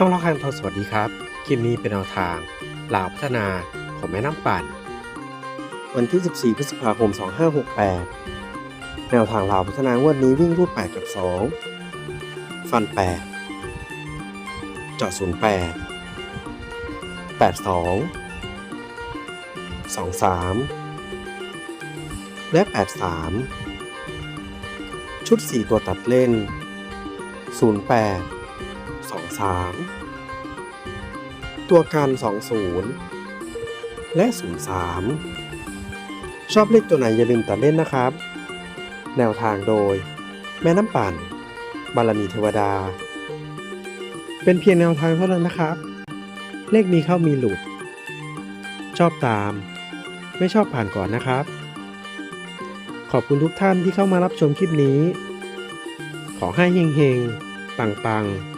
ช่องล็อกคันทองสวัสดีครับ คลิปนี้เป็นแนวทางลาวพัฒนาของแม่น้ำปั่น วันที่ 14 พฤษภาคม 2568 แนวทางลาวพัฒนางวดนี้วิ่งรูด8กับ 2 ฟัน 8 เจาะ 08 82 23 และ 83 ชุด 4 ตัวตัดเล่น 08 23 ตัวการ 20 และ 03 ชอบเลขตัวไหนอย่าลืมตัดเล่นนะครับ แนวทางโดย แม่น้ำปั่น บารมีเทวดา เป็นเพียงแนวทางเท่านั้นนะครับ เลขมีเข้ามีหลุด ชอบตาม ไม่ชอบผ่านก่อนนะครับ ขอบคุณทุกท่านที่เข้ามารับชมคลิปนี้ขอให้เฮงๆ ปังๆ